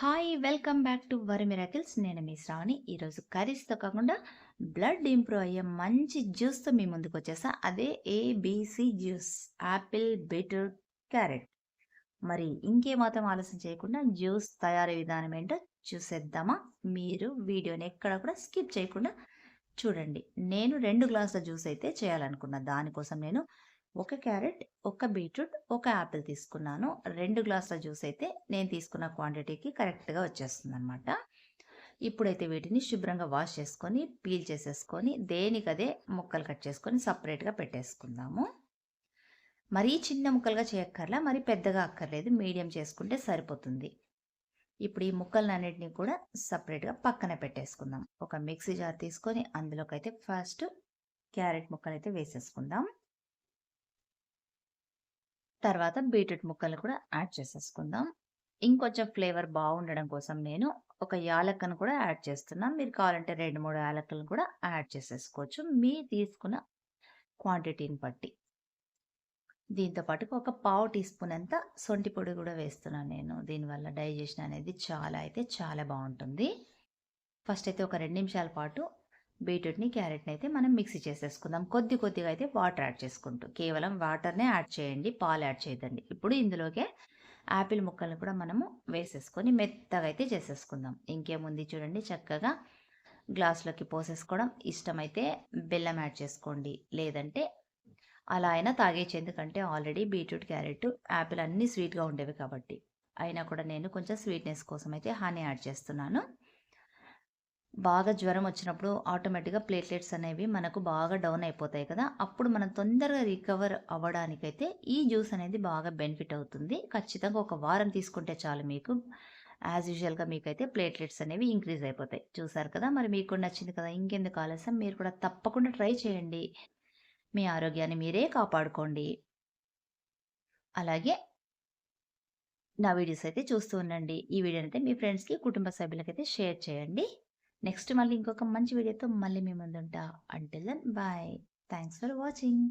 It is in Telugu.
హాయ్ వెల్కమ్ బ్యాక్ టు వరి మిరాకిల్స్ నేను మీ శ్రావణి. ఈరోజు కర్రీస్తో కాకుండా బ్లడ్ ఇంప్రూవ్ అయ్యే మంచి జ్యూస్తో మీ ముందుకు వచ్చేసా. అదే ABC juice apple beetroot carrot మరి ఇంకేమాత్రం ఆలస్యం చేయకుండా జ్యూస్ తయారీ విధానం ఏంటో చూసేద్దామా? మీరు వీడియోని ఎక్కడ కూడా స్కిప్ చేయకుండా చూడండి. నేను రెండు గ్లాసుల జ్యూస్ అయితే చేయాలనుకున్నా. దానికోసం నేను ఒక క్యారెట్ ఒక బీట్రూట్ ఒక యాపిల్ తీసుకున్నాను. రెండు గ్లాసుల జ్యూస్ అయితే నేను తీసుకున్న క్వాంటిటీకి కరెక్ట్గా వచ్చేస్తుంది అనమాట ఇప్పుడైతే వీటిని శుభ్రంగా వాష్ చేసుకొని పీల్ చేసేసుకొని దేనికదే ముక్కలు కట్ చేసుకొని సపరేట్గా పెట్టేసుకుందాము. మరీ చిన్న ముక్కలుగా చేయక్కర్లా మరీ పెద్దగా అక్కర్లేదు. మీడియం చేసుకుంటే సరిపోతుంది. ఇప్పుడు ఈ ముక్కలన్నిటిని కూడా సపరేట్గా పక్కన పెట్టేసుకుందాం. ఒక మిక్సీ జార్ తీసుకొని అందులోకి అయితే ఫస్ట్ క్యారెట్ ముక్కలు అయితే వేసేసుకుందాం. తర్వాత బీట్రూట్ ముక్కలు కూడా యాడ్ చేసేసుకుందాం. ఇంకొంచెం ఫ్లేవర్ బాగుండడం కోసం నేను ఒక యాలక్కను కూడా యాడ్ చేస్తున్నాం. మీరు కావాలంటే రెండు మూడు యాలక్కలను కూడా యాడ్ చేసేసుకోవచ్చు. మీ తీసుకున్న క్వాంటిటీని బట్టి. దీంతో పాటు ఒక పావు టీ స్పూన్ అంత సొంటి పొడి కూడా వేస్తున్నాను నేను. దీనివల్ల డైజెషన్ అనేది చాలా అయితే చాలా బాగుంటుంది. ఫస్ట్ అయితే ఒక రెండు నిమిషాల పాటు బీట్రూట్ని క్యారెట్ని అయితే మనం మిక్సీ చేసేసుకుందాం. కొద్ది కొద్దిగా అయితే వాటర్ యాడ్ చేసుకుంటూ కేవలం వాటర్నే యాడ్ చేయండి పాలు యాడ్ చేయదండి ఇప్పుడు ఇందులోకే యాపిల్ ముక్కల్ని కూడా మనము వేసేసుకొని మెత్తగా అయితే చేసేసుకుందాం. ఇంకేముంది చూడండి చక్కగా గ్లాస్లోకి పోసేసుకోవడం. ఇష్టమైతే బెల్లం యాడ్ చేసుకోండి. లేదంటే అలా అయినా తాగేచ్చు ఎందుకంటే ఆల్రెడీ బీట్రూట్ క్యారెట్ యాపిల్ అన్నీ స్వీట్గా ఉండేవి కాబట్టి. అయినా కూడా నేను కొంచెం స్వీట్నెస్ కోసం అయితే హనీ యాడ్ చేస్తున్నాను. బాగా జ్వరం వచ్చినప్పుడు ఆటోమేటిక్గా ప్లేట్లెట్స్ అనేవి మనకు బాగా డౌన్ అయిపోతాయి కదా. అప్పుడు మనం తొందరగా రికవర్ అవ్వడానికైతే ఈ జ్యూస్ అనేది బాగా బెనిఫిట్ అవుతుంది. ఖచ్చితంగా ఒక వారం తీసుకుంటే చాలు మీకు. యాజ్ యూజువల్గా మీకైతే ప్లేట్లెట్స్ అనేవి ఇంక్రీజ్ అయిపోతాయి. చూసారు కదా? మరి మీకు నచ్చింది కదా? ఇంకెందుకు ఆలస్యం? మీరు కూడా తప్పకుండా ట్రై చేయండి. మీ ఆరోగ్యాన్ని మీరే కాపాడుకోండి. అలాగే నా వీడియోస్ అయితే చూస్తూ ఉండండి. ఈ వీడియోని అయితే మీ ఫ్రెండ్స్కి కుటుంబ సభ్యులకైతే షేర్ చేయండి. నెక్స్ట్ మళ్ళీ ఇంకొక మంచి వీడియోతో మళ్ళీ మీ ముందుంటా. Until then bye thanks for watching